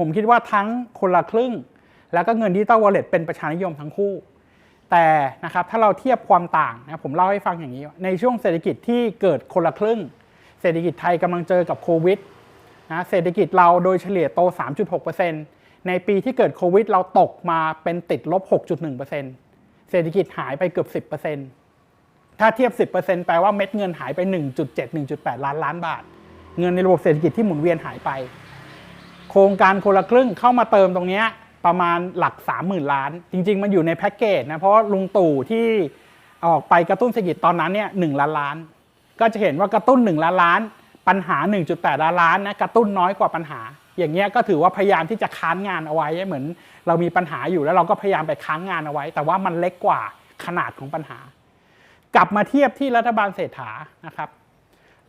ผมคิดว่าทั้งคนละครึ่ง แล้วก็เงินดิจิตอลวอลเล็ตเป็นประชานิยมทั้งคู่ แต่นะครับถ้าเราเทียบความต่างนะผมเล่าให้ฟังอย่างนี้ ในช่วงเศรษฐกิจที่เกิดคนละครึ่ง เศรษฐกิจไทยกำลังเจอกับโควิดนะเศรษฐกิจเราโดยเฉลี่ยโต 3.6%ในปีที่เกิดโควิด เราตกมาเป็นติดลบ 6.1%เศรษฐกิจหายไปเกือบ 10%ถ้าเทียบ 10%แปลว่าเม็ดเงินหายไป 1.7 1.8 ล้านล้านบาท เงินในระบบเศรษฐกิจที่หมุนเวียนหายไป โครงการคนละครึ่งเข้ามาเติมตรงนี้ประมาณหลัก 30,000 ล้าน จริง ๆ มันอยู่ในแพ็กเกจนะ เพราะลุงตู่ที่ออกไปกระตุ้นเศรษฐกิจตอนนั้นเนี่ยหล้านล้าน ก็จะเห็นว่ากระตุ้น 1 ล้านล้าน ปัญหา 1.8 ล้านล้านนะกระตุ้นน้อยกว่าปัญหา อย่างเงี้ยก็ถือว่าพยายามที่จะค้านงานเอาไว้เหมือน เรามีปัญหาอยู่แล้วเราก็พยายามไปค้างงานเอาไว้ แต่ว่ามันเล็กกว่าขนาดของปัญหา กลับมาเทียบที่รัฐบาลเศรษฐานะครับ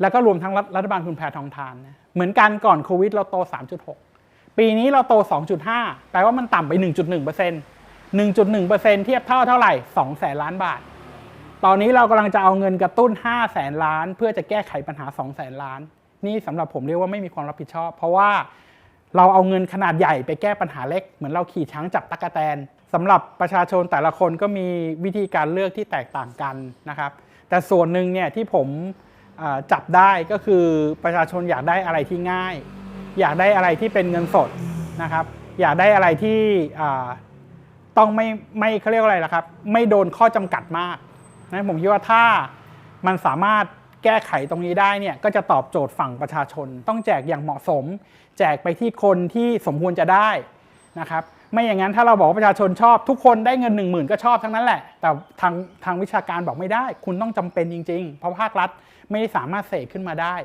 แล้วก็รวมทั้งรัฐรัฐบาลคุณแพทองทานนะเหมือนกันก่อนโควิดเราโต 3.6 ปีนี้เราโต 2.5 แปลว่ามันต่ำไป 1.1% 1.1%เทียบเท่าเท่าไหร่2แสนล้านบาท ตอนนี้เรากำลังจะเอาเงินกระตุ้น5แสนล้าน เพื่อจะแก้ไขปัญหา2แสนล้าน นี่สำหรับผมเรียกว่าไม่มีความรับผิดชอบ เพราะว่าเราเอาเงินขนาดใหญ่ไปแก้ปัญหาเล็ก เหมือนเราขี่ช้างจับตะกแตนสำหรับประชาชนแต่ละคนก็มีวิธีการเลือกที่แตกต่างกันนะครับ แต่ส่วนหนึ่งเนี่ยที่ผมจับได้ก็คือประชาชนอยากได้อะไรที่ง่าย อยากได้อะไรที่เป็นเงินสดนะครับ อยากได้อะไรที่ต้องไม่ไม่เขาเรียกว่าอะไรล่ะครับ ไม่โดนข้อจำกัดมากนะผมคิดว่าถ้ามันสามารถแก้ไขตรงนี้ได้เนี่ยก็จะตอบโจทย์ฝั่งประชาชน ต้องแจกอย่างเหมาะสม แจกไปที่คนที่สมควรจะได้นะครับไม่อย่างนั้นถ้าเราบอกว่าประชาชนชอบ ทุกคนได้เงิน 1 0,000 ก็ชอบทั้งนั้นแหละ แต่ทางทางวิชาการบอกไม่ได้ คุณต้องจำเป็นจริง ๆ เพราะภาครัฐไม่ได้สามารถเสกขึ้นมาได้